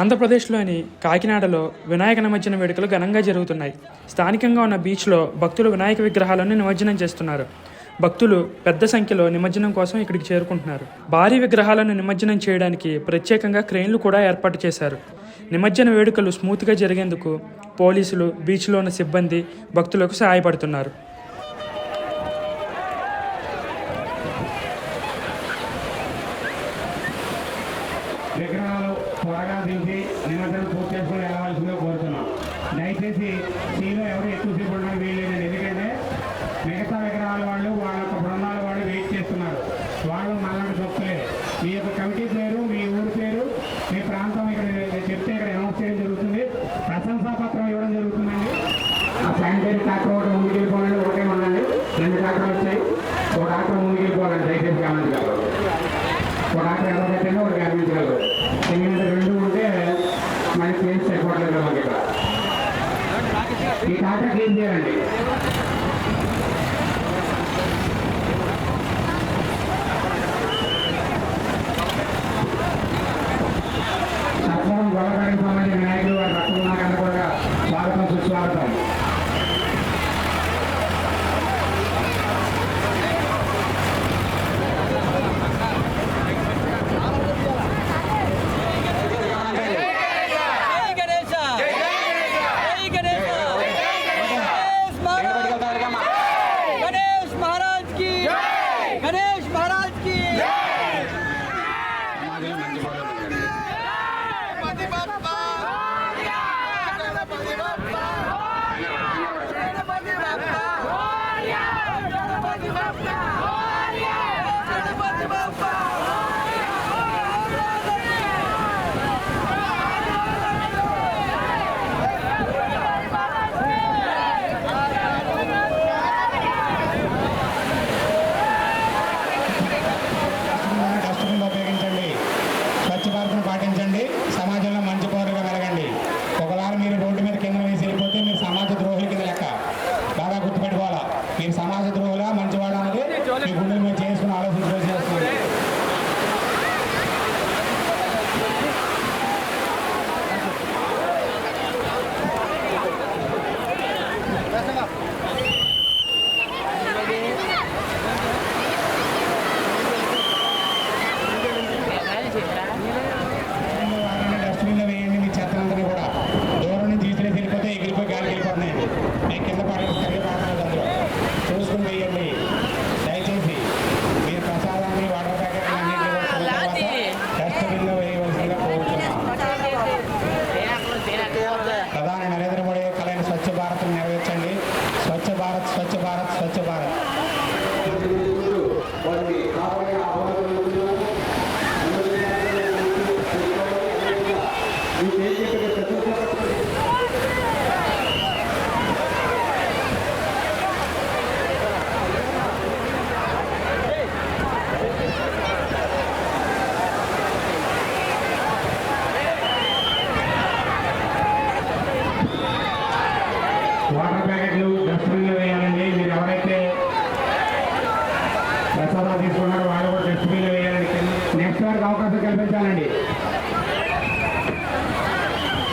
ఆంధ్రప్రదేశ్లోని కాకినాడలో వినాయక నిమజ్జన వేడుకలు ఘనంగా జరుగుతున్నాయి. స్థానికంగా ఉన్న బీచ్లో భక్తులు వినాయక విగ్రహాలను నిమజ్జనం చేస్తున్నారు. భక్తులు పెద్ద సంఖ్యలో నిమజ్జనం కోసం ఇక్కడికి చేరుకుంటున్నారు. భారీ విగ్రహాలను నిమజ్జనం చేయడానికి ప్రత్యేకంగా క్రెయిన్లు కూడా ఏర్పాటు చేశారు. నిమజ్జన వేడుకలు స్మూత్గా జరిగేందుకు పోలీసులు బీచ్లో ఉన్న సిబ్బంది భక్తులకు సహాయపడుతున్నారు విగ్రహాలు త్వరగా దించి నిమజ్జనం పూర్తి చేసుకుని వెళ్ళవలసిందిగా కోరుతున్నాం. దయచేసి సీలో ఎవరు ఎక్కువసేపు ఉండడం వీల్లేదండి ఎందుకంటే మిగతా విగ్రహాల వాళ్ళు వాళ్ళ యొక్క బృందాల వాళ్ళు వెయిట్ చేస్తున్నారు. వాళ్ళు మనల్ని భక్తులే. మీ యొక్క కమిటీ పేరు మీ ఊరి పేరు మీ ప్రాంతం ఇక్కడ చెప్తే ఇక్కడ అనౌన్స్ చేయడం జరుగుతుంది. ప్రశంసా పత్రం ఇవ్వడం జరుగుతుందండి. ఆ శానిటరీ ట్రాక్టర్ ఒకటి ముందుకు వెళ్ళిపోవాలండి ఒకటే ఉండండి రెండు ట్రాక్టర్లు వచ్చాయి. ఒక ట్రాక్టర్ ముందుకు వెళ్ళిపోవాలండి దయచేసి గమనించగలరు. ఒక ట్రాక్టర్ ఎవరు పెట్టండి ఒకటి గమనించగలరు. ఈ ట్రాక్టర్ క్లీన్ చేయాలండి సత్వరం గొల్లగారికి సంబంధించిన Thank you. స్వచ్ఛ భారత్ ప్రతి వాటర్ ప్యాకెట్లు డస్ట్బిన్లు వేయాలండి. మీరు ఎవరైతే ప్రసాదాలు తీసుకున్నారో వాళ్ళు కూడా డస్ట్బిన్లు వేయాలండి. నెక్స్ట్ వారికి అవకాశం కల్పించాలండి.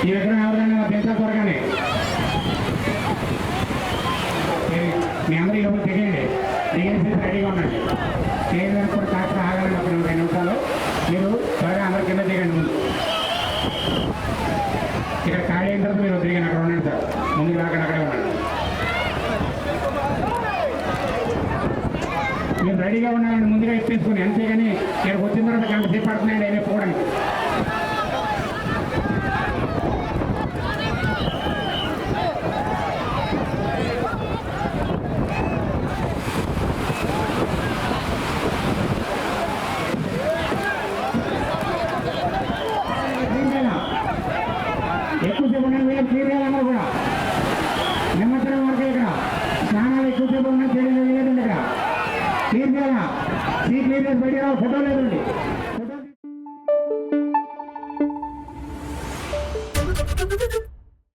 ఈ విగ్రహం ఎవరైనా పెంచా త్వరగానే మీ అందరూ ఈ లోపల దిగండి. దిగేసి రెడీగా ఉండండి. స్టేజ్ కూడా కాస్త ఆగండి ఒక రెండు నిమిషాలు. మీరు త్వరగా అందరి కింద దిగండి ముందు. ఇక్కడ ఖాళీ అయిన తర్వాత మీరు దిగండి అక్కడ ఉండండి సార్. ముందుకు రాకండి అక్కడే ఉండండి. మీరు రెడీగా ఉండాలని ముందుగా ఇప్పించుకుని ఇప్పేసుకుని కానీ ఇక్కడికి వచ్చిన తర్వాత గంట సేపు పడుతున్నాయండి అయినా కదా సీట్ క్లియరెన్స్ బయట ఫోటో లేదండి.